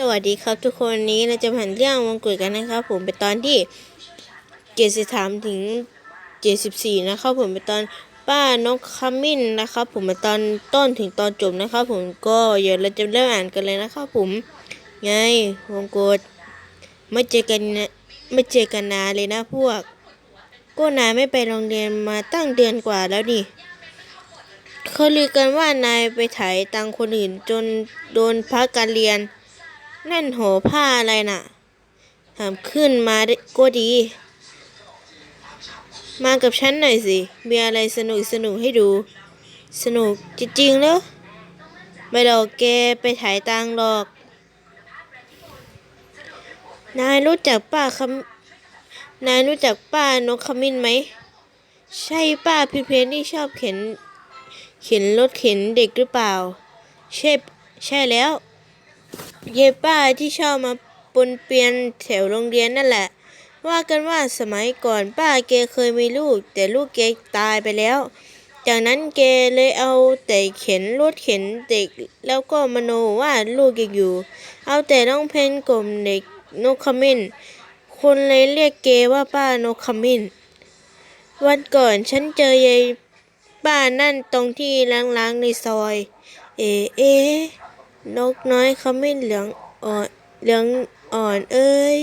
สวัสดีครับทุกคนนี้เราจะผ่านเรื่องมงกุฎกันนะครับ ผมเป็นตอนที่เจ็ดสิบสามถึงเจ็ดสิบสี่นะครับ ผมเป็นตอนป้านกขมิ้นนะครับ ผมเป็นตอนต้นถึงตอนจบนะครับ ผมก็เดี๋ยวเราจะเริ่มอ่านกันเลยนะครับผมไงมงกุฎไม่เจอกันนะไม่เจอกันนานเลยนะพวก ก็นายไม่ไปโรงเรียนมาตั้งเดือนกว่าแล้วนี่เขาลือกันว่านายไปถ่ายตังคนอื่นจนโดนพักการเรียน นั่นโหผ้าอะไรน่ะถามขึ้นมาได้ก็ดี มากับฉันหน่อยสิ มีอะไรสนุกสนุกให้ดู สนุกจริงๆแล้วไม่หรอกแกไปถ่ายตังหรอก นายรู้จักป้าคำนายรู้จักป้านกขมิ้นไหม ใช่ป้าพิเพนที่ชอบเข็น เข็นรถเข็นเด็กหรือเปล่า ใช่ ใช่แล้ว เยป้าที่ชอบมาปนเปียนแถวโรงเรียนนั่นแหละ ว่ากันว่าสมัยก่อนป้าแกเคยมีลูก แต่ลูกแกตายไปแล้ว จากนั้นแกเลยเอาแต่เข็นรถเข็นเด็กแล้วก็มโนว่าลูกยังอยู่ เอาแต่น้องเพนกลมเด็กโนกขมิ้นคนเลยเรียกเกว่าป้าโนกขมิ้นวันก่อนฉันเจอยายป้านั่นตรงที่ล้างๆในซอย เอเอ๊ะ นกน้อยขมิ้นเหลืองอ่อนเหลืองอ่อนเอ้ย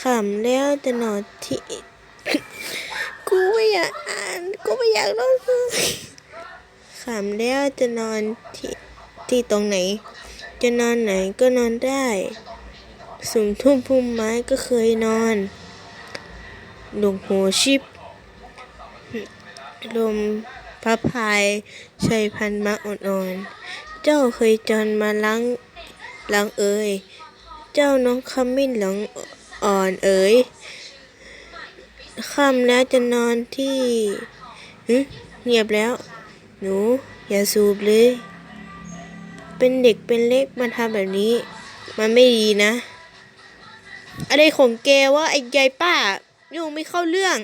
ขำแล้วแต่หนอนที่ กูไม่อยากอ่านกูไม่อยากร้องขำแล้วจะนอนที่ที่ตรงไหน จะนอนไหนก็นอนได้ สูงทุ่มพุ่มไม้ก็เคยนอนหลงหัวชิบลมพับพายชัยพันมะอ่อนๆ เจ้าเคยจรมาล้างล้างเอ่ย เจ้าน้องขมิ้นหลืองอ่อนเอ๋ยค่ำแล้วจะนอนที่เงียบแล้ว หนู อย่าสูบเลย เป็นเด็กเป็นเล็กมาทำแบบนี้ มันไม่ดีนะ อะไรของแกวะไอ้ยายป้ายุ่งไม่เข้าเรื่อง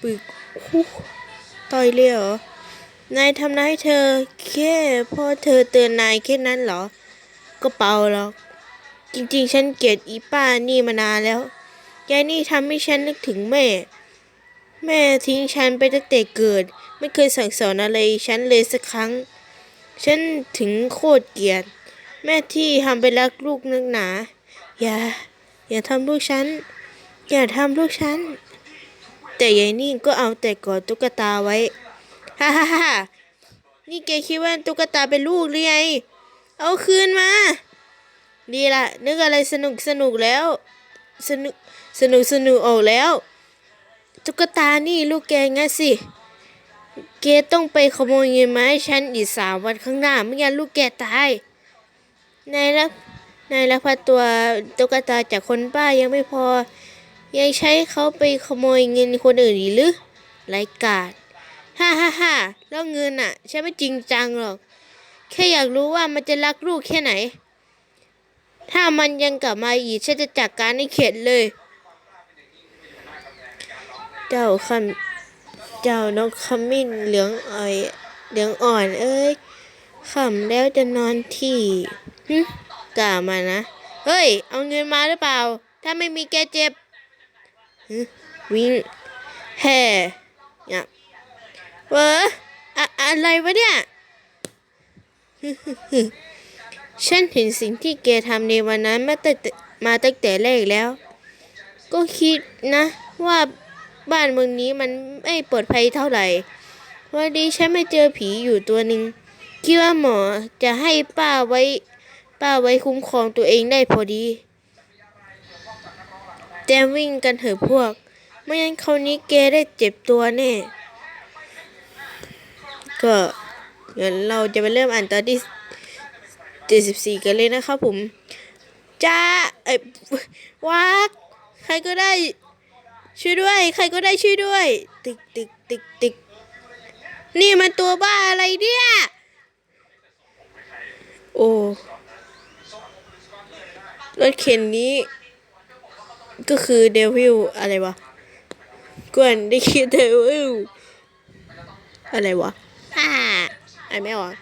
ปึกต่อยเลยเหรอ นายทำร้ายเธอ แค่เพ่อเธอเตือนนายแค่นั้นเหรอ ก็เปล่าหรอก จริงๆ ฉันเกลียดอีป้านี่มานานแล้วยายนี่ทำให้ฉันนึกถึงแม่ แม่ทิ้งฉันไปตั้งแต่เกิด ไม่เคยสั่งสอนอะไรฉันเลยสักครั้ง ฉันถึงโคตรเกลียด แม่ที่ทำไปรักลูกนึกหนา อย่า อย่าทำลูกฉัน อย่าทำลูกฉัน แต่ยายนี่ก็เอาแต่กอดตุ๊กตาไว้ ฮ่าฮ่าฮ่านี่แกคิดว่าตุ๊กตาเป็นลูกหรือไง เอาคืนมา ดีละนึกอะไรสนุกสนุกแล้ว สนุกสนุกสนุกออกแล้ว ตุ๊กตานี่ลูกแกงั้นสิ แกต้องไปขโมยเงินมาให้ฉันอีกสามวันข้างหน้าไม่งั้นลูกแกตาย นายรักนายรักพาตัวตุ๊กตาจากคนป้ายังไม่พอ ยังใช้เขาไปขโมยเงินคนอื่นอีกหรือไรกาด ฮ่าฮ่าฮ่าแล้วเงินอะฉันไม่จริงจังหรอก แค่อยากรู้ว่ามันจะรักลูกแค่ไหน ถ้ามันยังกลับมาอีกฉันจะจัดการให้เข็ดเลย เจ้าคำเจ้านกขมิ้นเหลืองอ่อยเหลืองอ่อนเอ้ยขำแล้วจะนอนที่หึกล่าวมานะ เฮ้ย เอาเงินมาหรือเปล่า ถ้าไม่มีแกเจ็บวิ่งแห่เนี่ย เวออะอะไรวะเนี่ย ฉันเห็นสิ่งที่แกทำในวันนั้นมาตั้งแต่มาตั้งแต่แรกแล้ว ก็คิดนะ ว่าบ้านเมืองนี้มันไม่ปลอดภัยเท่าไหร่ วันนี้ฉันไม่เจอผีอยู่ตัวหนึ่งคิดว่าหมอจะให้ป้าไว้ ป้าไว้คุ้มครองตัวเองได้พอดีแต่วิ่งกันเถอะพวก ไม่งั้นคราวนี้แกได้เจ็บตัวแน่ ก็เดี๋ยวเราจะไปเริ่มอ่านตอนที่เจ็ดสิบสี่กันเลยนะครับผมจ้าเอ้ยวักใครก็ได้ ช่วยด้วย ใครก็ได้ช่วยด้วยตึกตึกตึกตึกนี่มันตัวบ้าอะไรเนี่ย โอ้รถเข็นนี้ ก็คือเดวิลอะไรวะกวนได้คิดเดวิลอะไรวะ อ่าอ่านไม่ออก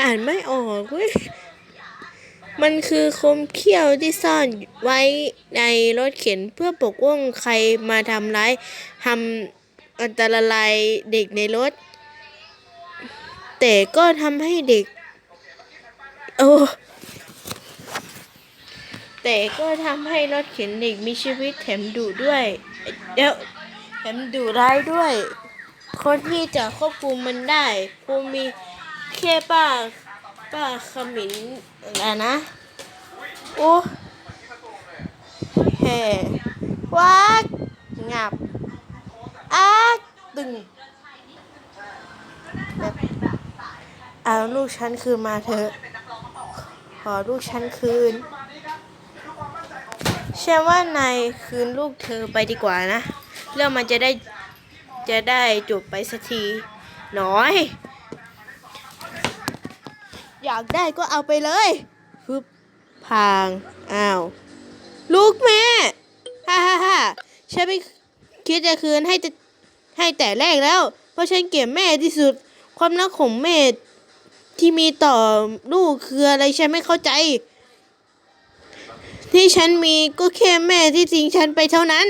อ่านไม่ออกเว้ยมันคือคมเขี้ยวที่ซ่อนไว้ในรถเข็นเพื่อปกป้องใครมาทำร้ายทำอันตรายเด็กในรถ แต่ก็ทำให้เด็ก โอ้แต่ก็ทำให้รถเข็นเด็กมีชีวิตแถมดุด้วย เดี๋ยวแถมดุร้ายด้วย คนที่จะควบคุมมันได้คงมีแค่ป้าป้าขมินอะนะ โอ้แห่วักงับอักตึงเอาลูกฉันคืนมาเถอะ ขอลูกฉันคืนฉันว่านายคืนลูกเธอไปดีกว่านะ เรื่องมันจะได้ จะได้จบไปสักทีน้อย อยากได้ก็เอาไปเลยฮึบพางอ้าวลูกแม่ฮ่าฮ่าฮ่าฉันไม่คิดจะคืนให้จะให้แต่แรกแล้ว เพราะฉันเกลียดแม่ที่สุด ความรักของแม่ที่มีต่อลูกคืออะไรฉันไม่เข้าใจ ที่ฉันมีก็แค่แม่ที่ทิ้งฉันไปเท่านั้น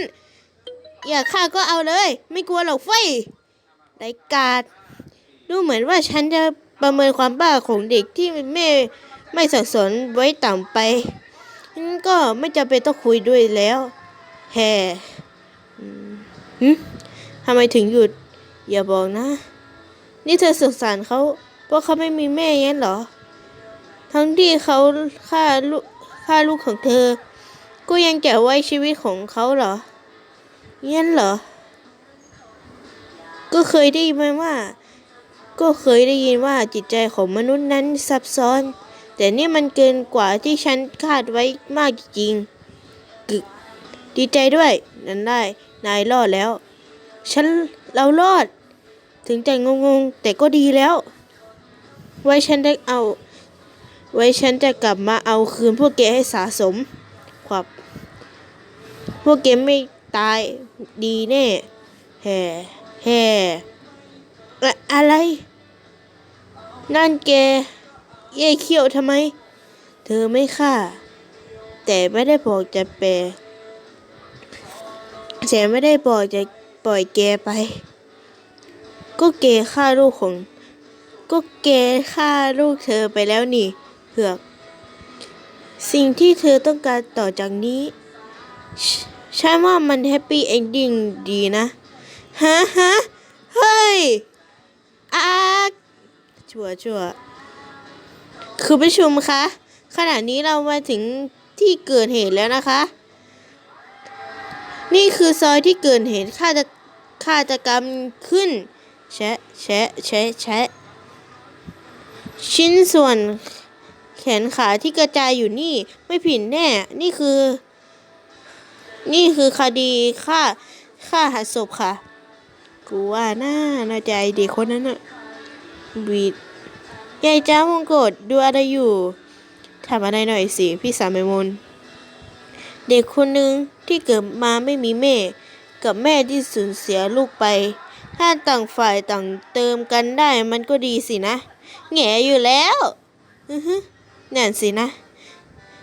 อยากฆ่าก็เอาเลย ไม่กลัวหรอกไฟยไรกาดดูเหมือนว่าฉันจะประเมินความบ้าของเด็กที่แม่ไม่สั่งสนไว้ต่ำไปงั้นก็ไม่จำเป็นต้องคุยด้วยแล้วแฮ่อืมทำไมถึงหยุด อย่าบอกนะ นี่เธอสงสารเขาเพราะเขาไม่มีแม่งั้นเหรอ ทั้งที่เขาฆ่าลูกฆ่าลูกของเธอ ก็ยังแกะไว้ชีวิตของเขาเหรอ งั้นเหรอ ก็เคยได้ยินมาว่า ก็เคยได้ยินว่าจิตใจของมนุษย์นั้นซับซ้อน แต่นี่มันเกินกว่าที่ฉันคาดไว้มากจริงกึกดีใจด้วย นั้นได้ นายรอดแล้ว ฉันเรารอด ถึงใจงงๆแต่ก็ดีแล้ว ไว้ฉันได้เอา ไว้ฉันจะกลับมาเอาคืนพวกแกให้สะสม ครับ พวกแกไม่ ตายดีแน่แห่แห่อะอะไร นั่นแกเย่เขี้ยวทำไม เธอไม่ฆ่า แต่ไม่ได้บอกจะแปลแต่ไม่ได้บอกจะปล่อยแกไป ก็แกฆ่าลูกของ ก็แกฆ่าลูกเธอไปแล้วนี่เผือก สิ่งที่เธอต้องการต่อจากนี้ ฉันว่ามันแฮปปี้เอนดิ้งดีนะฮะฮะเฮ้ยอาชัวชัวคือประชุมคะ ขณะนี้เรามาถึงที่เกิดเหตุแล้วนะคะ นี่คือซอยที่เกิดเหตุฆาตฆาตกรรมขึ้น แชะแชะแชะแชะชิ้นส่วนแขนขาที่กระจายอยู่นี่ไม่ผิดแน่ นี่คือ นี่คือคดีฆ่าฆ่าหันศพค่ะ กูว่าน่าน่าใจเด็กคนนั้นอะวีดยายจ้ามงกฎดูอะไรอยู่ทำอะไรหน่อยสิ พี่สาวแมมนเด็กคนหนึ่งที่เกิดมาไม่มีแม่ กับแม่ที่สูญเสียลูกไป ถ้าต่างฝ่ายต่างเติมกันได้มันก็ดีสินะ แง่อยู่แล้วอือฮึนั่นสินะ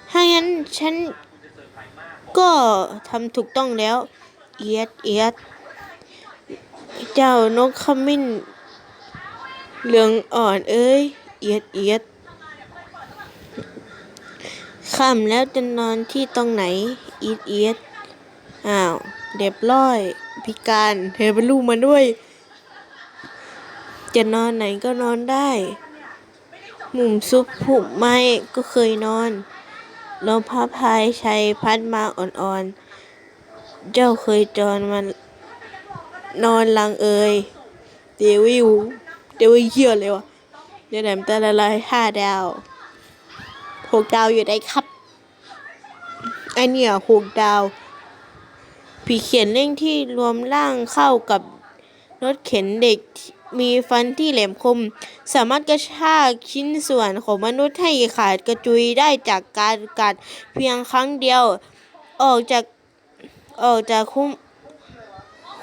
ถ้างั้นฉัน ก็ทำถูกต้องแล้ว เอียดเอียด เจ้านกขมิ้น เหลืองอ่อนเอ้ย เอียดเอียดค่ำแล้วจะนอนที่ตรงไหน เอียดเอียด อ้าว เด็บร้อย พิการเธอเป็นลูกมาด้วย จะนอนไหนก็นอนได้ มุมซุปผุบไม้ก็เคยนอน ลมพับพายชัยพัดมาอ่อนๆ เจ้าเคยจอนมันนอนหลังเอยเดวิลเดวิลเหี้ยเลยวะเดี๋ยวแหลมตาละลายห้าดาวหกดาวอยู่ได้ครับไอเนี่ยหกดาวผีเขียนเร่งที่รวมร่างเข้ากับรถเข็นเด็ก มีฟันที่แหลมคม สามารถกระชากชิ้นส่วนของมนุษย์ให้ขาดกระจุยได้จากการกัดเพียงครั้งเดียว ออกจากออกจากคุ้ม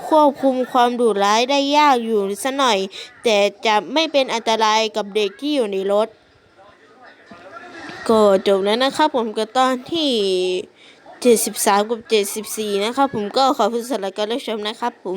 ควบคุมความดุร้ายได้ยากอยู่สักหน่อย แต่จะไม่เป็นอันตรายกับเด็กที่อยู่ในรถ ก็จบแล้วนะครับผมกับตอนที่ 73 กับ 74 นะครับผมก็ขอบคุณสำหรับการรับชมนะครับผม